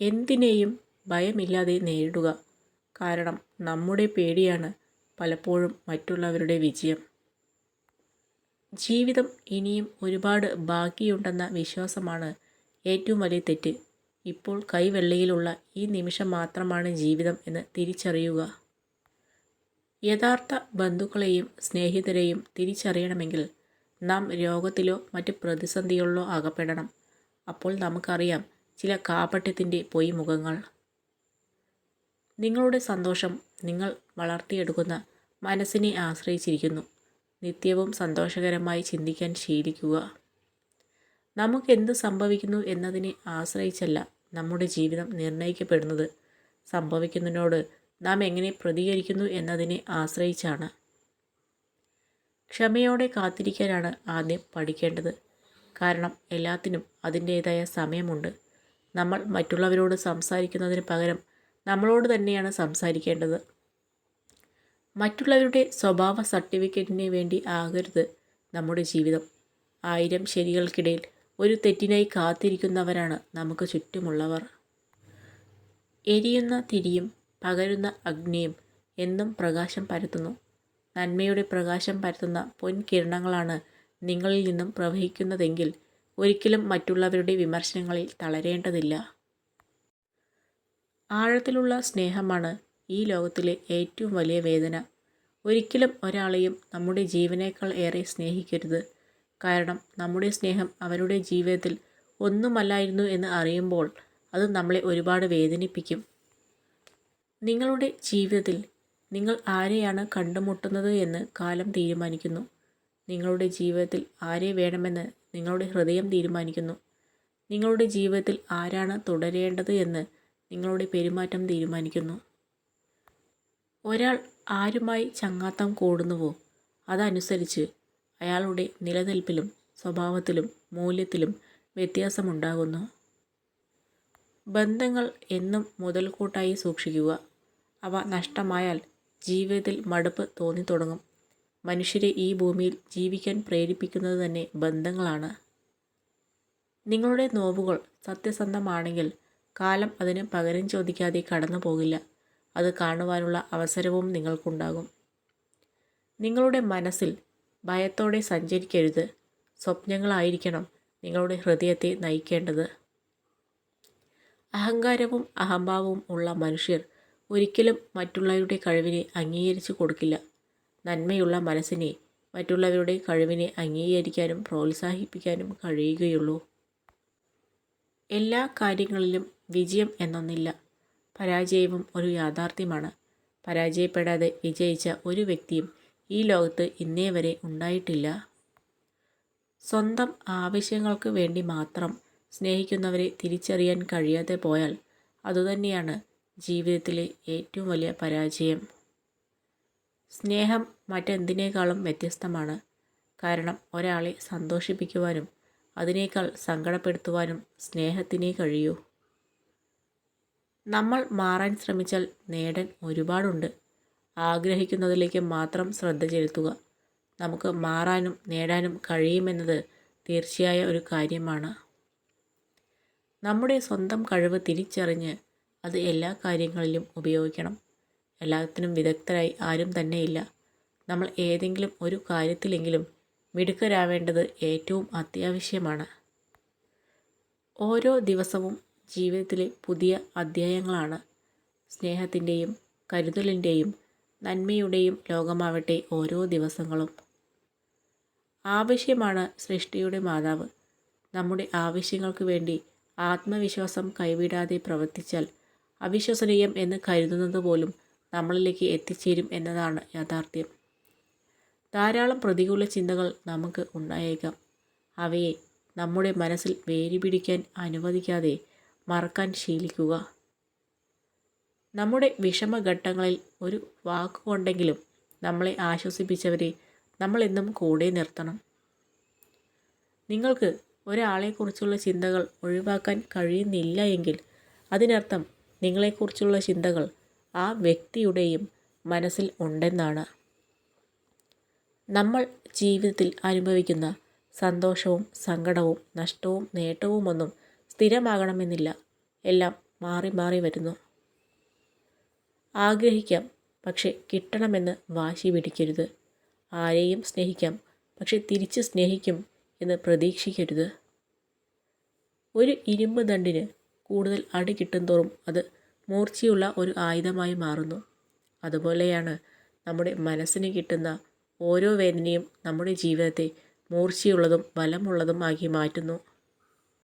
എന്തിനേയും ഭയമില്ലാതെ നേരിടുക. കാരണം നമ്മുടെ പേടിയാണ് പലപ്പോഴും മറ്റുള്ളവരുടെ വിജയം. ജീവിതം ഇനിയും ഒരുപാട് ബാക്കിയുണ്ടെന്ന വിശ്വാസമാണ് ഏറ്റവും വലിയ തെറ്റ്. ഇപ്പോൾ കൈവെള്ളയിലുള്ള ഈ നിമിഷം മാത്രമാണ് ജീവിതം എന്ന് തിരിച്ചറിയുക. യഥാർത്ഥ ബന്ധുക്കളെയും സ്നേഹിതരെയും തിരിച്ചറിയണമെങ്കിൽ നാം രോഗത്തിലോ മറ്റ് പ്രതിസന്ധികളിലോ അകപ്പെടണം. അപ്പോൾ നമുക്കറിയാം ചില കാപട്യത്തിന്റെ പൊയ്മുഖങ്ങൾ. നിങ്ങളുടെ സന്തോഷം നിങ്ങൾ വളർത്തിയെടുക്കുന്ന മനസ്സിനെ ആശ്രയിച്ചിരിക്കുന്നു. നിത്യവും സന്തോഷകരമായി ചിന്തിക്കാൻ ശീലിക്കുക. നമുക്ക് എന്ത് സംഭവിക്കുന്നു എന്നതിനെ ആശ്രയിച്ചല്ല നമ്മുടെ ജീവിതം നിർണയിക്കപ്പെടുന്നത് സംഭവിക്കുന്നതിനോട് നാം എങ്ങനെ പ്രതികരിക്കുന്നു എന്നതിനെ ആശ്രയിച്ചാണ്. ക്ഷമയോടെ കാത്തിരിക്കാനാണ് ആദ്യം പഠിക്കേണ്ടത്. കാരണം എല്ലാത്തിനും അതിന്റേതായ സമയമുണ്ട്. നമ്മൾ മറ്റുള്ളവരോട് സംസാരിക്കുന്നതിന് പകരം നമ്മളോട് തന്നെയാണ് സംസാരിക്കേണ്ടത്. മറ്റുള്ളവരുടെ സ്വഭാവ സർട്ടിഫിക്കറ്റിന് വേണ്ടി ആകരുത് നമ്മുടെ ജീവിതം. ആയിരം ശരികൾക്കിടയിൽ ഒരു തെറ്റിനായി കാത്തിരിക്കുന്നവരാണ് നമുക്ക് ചുറ്റുമുള്ളവർ. എരിയുന്ന തിരിയും പകരുന്ന അഗ്നിയും എന്നും പ്രകാശം പരത്തുന്നു. നന്മയുടെ പ്രകാശം പരത്തുന്ന പൊൻകിരണങ്ങളാണ് നിങ്ങളിൽ നിന്നും പ്രവഹിക്കുന്നതെങ്കിൽ ഒരിക്കലും മറ്റുള്ളവരുടെ വിമർശനങ്ങളിൽ തളരേണ്ടതില്ല. ആഴത്തിലുള്ള സ്നേഹമാണ് ഈ ലോകത്തിലെ ഏറ്റവും വലിയ വേദന. ഒരിക്കലും ഒരാളെയും നമ്മുടെ ജീവനേക്കാൾ ഏറെ സ്നേഹിക്കരുത്. കാരണം നമ്മുടെ സ്നേഹം അവരുടെ ജീവിതത്തിൽ ഒന്നുമല്ലായിരുന്നു എന്ന് അറിയുമ്പോൾ അത് നമ്മളെ ഒരുപാട് വേദനിപ്പിക്കും. നിങ്ങളുടെ ജീവിതത്തിൽ നിങ്ങൾ ആരെയാണ് കണ്ടുമുട്ടുന്നത് എന്ന് കാലം തീരുമാനിക്കുന്നു. നിങ്ങളുടെ ജീവിതത്തിൽ ആരെ വേണമെന്ന് നിങ്ങളുടെ ഹൃദയം തീരുമാനിക്കുന്നു. നിങ്ങളുടെ ജീവിതത്തിൽ ആരാണ് തുടരേണ്ടത് എന്ന് നിങ്ങളുടെ പെരുമാറ്റം തീരുമാനിക്കുന്നു. ഒരാൾ ആരുമായി ചങ്ങാത്തം കൂടുന്നുവോ അതനുസരിച്ച് അയാളുടെ നിലനിൽപ്പിലും സ്വഭാവത്തിലും മൂല്യത്തിലും വ്യത്യാസമുണ്ടാകുന്നു. ബന്ധങ്ങൾ എന്നും മുതൽക്കൂട്ടായി സൂക്ഷിക്കുക. അവ നഷ്ടമായാൽ ജീവിതത്തിൽ മടുപ്പ് തോന്നിത്തുടങ്ങും. മനുഷ്യരെ ഈ ഭൂമിയിൽ ജീവിക്കാൻ പ്രേരിപ്പിക്കുന്നത് തന്നെ ബന്ധങ്ങളാണ്. നിങ്ങളുടെ നോവുകൾ സത്യസന്ധമാണെങ്കിൽ കാലം അതിന് പകരം ചോദിക്കാതെ കടന്നു പോകില്ല. അത് കാണുവാനുള്ള അവസരവും നിങ്ങൾക്കുണ്ടാകും. നിങ്ങളുടെ മനസ്സിൽ ഭയത്തോടെ സഞ്ചരിക്കരുത്. സ്വപ്നങ്ങളായിരിക്കണം നിങ്ങളുടെ ഹൃദയത്തെ നയിക്കേണ്ടത്. അഹങ്കാരവും അഹംഭാവവും ഉള്ള മനുഷ്യർ ഒരിക്കലും മറ്റുള്ളവരുടെ കഴിവിനെ അംഗീകരിച്ചു കൊടുക്കില്ല. നന്മയുള്ള മനസ്സിനെ മറ്റുള്ളവരുടെ കഴിവിനെ അംഗീകരിക്കാനും പ്രോത്സാഹിപ്പിക്കാനും കഴിയുകയുള്ളൂ. എല്ലാ കാര്യങ്ങളിലും വിജയം എന്നൊന്നില്ല. പരാജയവും ഒരു യാഥാർത്ഥ്യമാണ്. പരാജയപ്പെടാതെ വിജയിച്ച ഒരു വ്യക്തിയും ഈ ലോകത്ത് ഇന്നേ വരെ ഉണ്ടായിട്ടില്ല. സ്വന്തം ആവശ്യങ്ങൾക്ക് വേണ്ടി മാത്രം സ്നേഹിക്കുന്നവരെ തിരിച്ചറിയാൻ കഴിയാതെ പോയാൽ അതുതന്നെയാണ് ജീവിതത്തിലെ ഏറ്റവും വലിയ പരാജയം. സ്നേഹം മറ്റെന്തിനേക്കാളും വ്യത്യസ്തമാണ്. കാരണം ഒരാളെ സന്തോഷിപ്പിക്കുവാനും അതിനേക്കാൾ സങ്കടപ്പെടുത്തുവാനും സ്നേഹത്തിനേ കഴിയൂ. നമ്മൾ മാറാൻ ശ്രമിച്ചാൽ നേടാൻ ഒരുപാടുണ്ട്. ആഗ്രഹിക്കുന്നതിലേക്ക് മാത്രം ശ്രദ്ധ ചെലുത്തുക. നമുക്ക് മാറാനും നേടാനും കഴിയുമെന്നത് തീർച്ചയായ ഒരു കാര്യമാണ്. നമ്മുടെ സ്വന്തം കഴിവ് തിരിച്ചറിഞ്ഞ് അത് എല്ലാ കാര്യങ്ങളിലും ഉപയോഗിക്കണം. എല്ലാത്തിനും വിദഗ്ധരായി ആരും തന്നെയില്ല. നമ്മൾ ഏതെങ്കിലും ഒരു കാര്യത്തിലെങ്കിലും മിടുക്കരാവേണ്ടത് ഏറ്റവും അത്യാവശ്യമാണ്. ഓരോ ദിവസവും ജീവിതത്തിലെ പുതിയ അധ്യായങ്ങളാണ്. സ്നേഹത്തിന്റെയും കരുതലിന്റെയും നന്മയുടെയും ലോകമാവട്ടെ ഓരോ ദിവസങ്ങളും. ആവശ്യമാണ് സൃഷ്ടിയുടെ മാതാവ്. നമ്മുടെ ആവശ്യങ്ങൾക്ക് വേണ്ടി ആത്മവിശ്വാസം കൈവിടാതെ പ്രവർത്തിച്ചാൽ അവിശ്വസനീയം എന്ന് കരുതുന്നത് പോലും നമ്മളിലേക്ക് എത്തിച്ചേരും എന്നതാണ് യാഥാർത്ഥ്യം. ധാരാളം പ്രതികൂല ചിന്തകൾ നമുക്ക് ഉണ്ടായേക്കാം. അവയെ നമ്മുടെ മനസ്സിൽ വേരി പിടിക്കാൻ അനുവദിക്കാതെ മറക്കാൻ ശീലിക്കുക. നമ്മുടെ വിഷമഘട്ടങ്ങളിൽ ഒരു വാക്കുകൊണ്ടെങ്കിലും നമ്മളെ ആശ്വസിപ്പിച്ചവരെ നമ്മളെന്നും കൂടെ നിർത്തണം. നിങ്ങൾക്ക് ഒരാളെക്കുറിച്ചുള്ള ചിന്തകൾ ഒഴിവാക്കാൻ കഴിയുന്നില്ല എങ്കിൽ അതിനർത്ഥം നിങ്ങളെക്കുറിച്ചുള്ള ചിന്തകൾ ആ വ്യക്തിയുടെയും മനസ്സിൽ ഉണ്ടെന്നാണ്. നമ്മൾ ജീവിതത്തിൽ അനുഭവിക്കുന്ന സന്തോഷവും സങ്കടവും നഷ്ടവും നേട്ടവുമൊന്നും സ്ഥിരമാകണമെന്നില്ല. എല്ലാം മാറി മാറി വരുന്നു. ആഗ്രഹിക്കാം പക്ഷെ കിട്ടണമെന്ന് വാശി പിടിക്കരുത്. ആരെയും സ്നേഹിക്കാം പക്ഷെ തിരിച്ച് സ്നേഹിക്കും എന്ന് പ്രതീക്ഷിക്കരുത്. ഒരു ഇരുമ്പ് ദണ്ടിന് കൂടുതൽ അടി കിട്ടും തോറും അത് മൂർച്ചയുള്ള ഒരു ആയുധമായി മാറുന്നു. അതുപോലെയാണ് നമ്മുടെ മനസ്സിന് കിട്ടുന്ന ഓരോ വേദനയും നമ്മുടെ ജീവിതത്തെ മൂർച്ചയുള്ളതും ബലമുള്ളതും ആക്കി മാറ്റുന്നു.